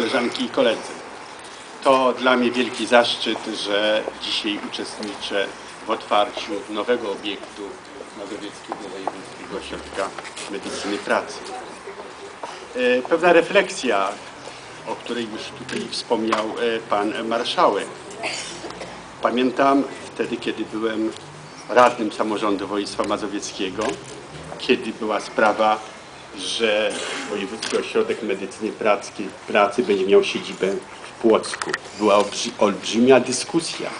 koleżanki i koledzy. To dla mnie wielki zaszczyt, że dzisiaj uczestniczę w otwarciu nowego obiektu Mazowieckiego Wojewódzkiego Ośrodka Medycyny Pracy. E, Pewna refleksja, o której już tutaj wspomniał e, pan marszałek. Pamiętam wtedy, kiedy byłem radnym samorządu województwa mazowieckiego, kiedy była sprawa, że Wojewódzki Ośrodek Medycyny Pracy, pracy będzie miał siedzibę w Płocku. Była olbrzy- olbrzymia dyskusja.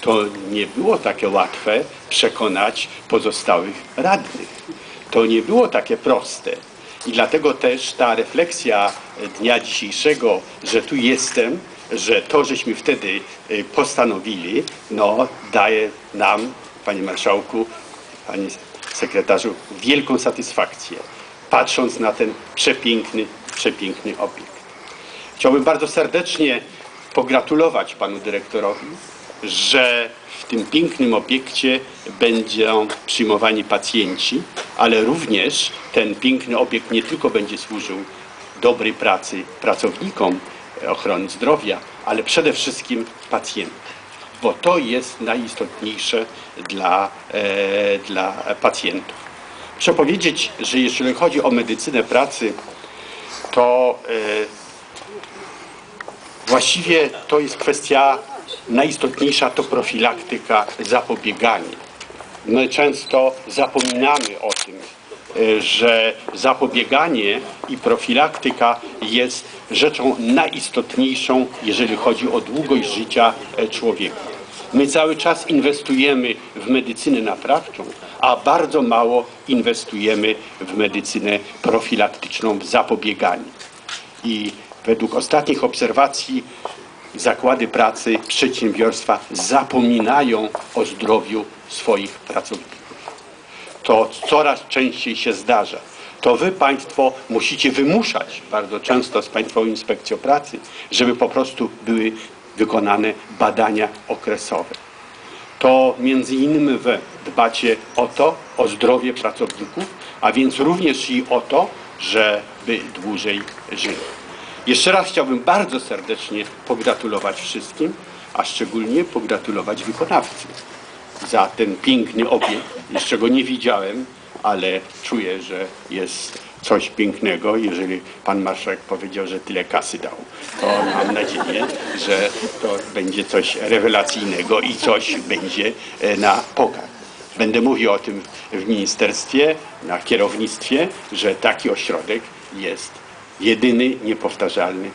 To nie było takie łatwe przekonać pozostałych radnych. To nie było takie proste. I dlatego też ta refleksja dnia dzisiejszego, że tu jestem, że to, żeśmy wtedy y, postanowili, no daje nam, panie marszałku, panie sekretarzu, wielką satysfakcję, patrząc na ten przepiękny, przepiękny obiekt. Chciałbym bardzo serdecznie pogratulować panu dyrektorowi, że w tym pięknym obiekcie będą przyjmowani pacjenci, ale również ten piękny obiekt nie tylko będzie służył dobrej pracy pracownikom ochrony zdrowia, ale przede wszystkim pacjentom, bo to jest najistotniejsze dla, e, dla pacjentów. Muszę powiedzieć, że jeżeli chodzi o medycynę pracy, to e, Właściwie to jest kwestia najistotniejsza to profilaktyka, zapobieganie. My często zapominamy o tym, e, że zapobieganie i profilaktyka jest rzeczą najistotniejszą, jeżeli chodzi o długość życia e, człowieka. My cały czas inwestujemy w medycynę naprawczą, a bardzo mało inwestujemy w medycynę profilaktyczną, w zapobieganie. I według ostatnich obserwacji zakłady pracy, przedsiębiorstwa zapominają o zdrowiu swoich pracowników. To coraz częściej się zdarza. To wy Państwo musicie wymuszać bardzo często z Państwową Inspekcją Pracy, żeby po prostu były wykonane badania okresowe. To między innymi wy dbacie o to, o zdrowie pracowników, a więc również i o to, żeby dłużej żyli. Jeszcze raz chciałbym bardzo serdecznie pogratulować wszystkim, a szczególnie pogratulować wykonawcy za ten piękny obiekt. Jeszcze go nie widziałem, ale czuję, że jest coś pięknego. Jeżeli pan marszałek powiedział, że tyle kasy dał, to mam nadzieję, że to będzie coś rewelacyjnego i coś będzie e, na pokaz. Będę mówił o tym w ministerstwie, na kierownictwie, że taki ośrodek jest jedyny, niepowtarzalny.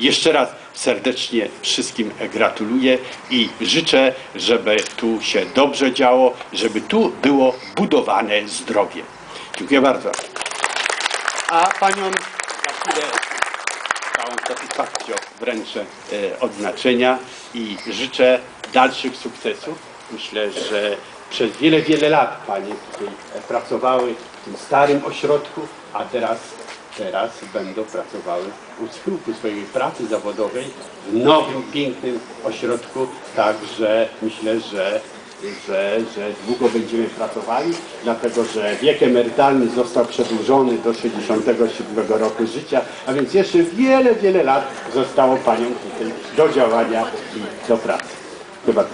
Jeszcze raz serdecznie wszystkim gratuluję i życzę, żeby tu się dobrze działo, żeby tu było budowane zdrowie. Dziękuję bardzo. A paniom za chwilę całą satysfakcją wręczę e, odznaczenia i życzę dalszych sukcesów. Myślę, że przez wiele, wiele lat panie tutaj e, pracowały w tym starym ośrodku, a teraz, teraz będą pracowały u schyłku swojej pracy zawodowej w nowym, pięknym ośrodku. Także myślę, że że, że długo będziemy pracowali, dlatego że wiek emerytalny został przedłużony do 67 roku życia, a więc jeszcze wiele, wiele lat zostało Paniom tutaj do działania i do pracy. Chyba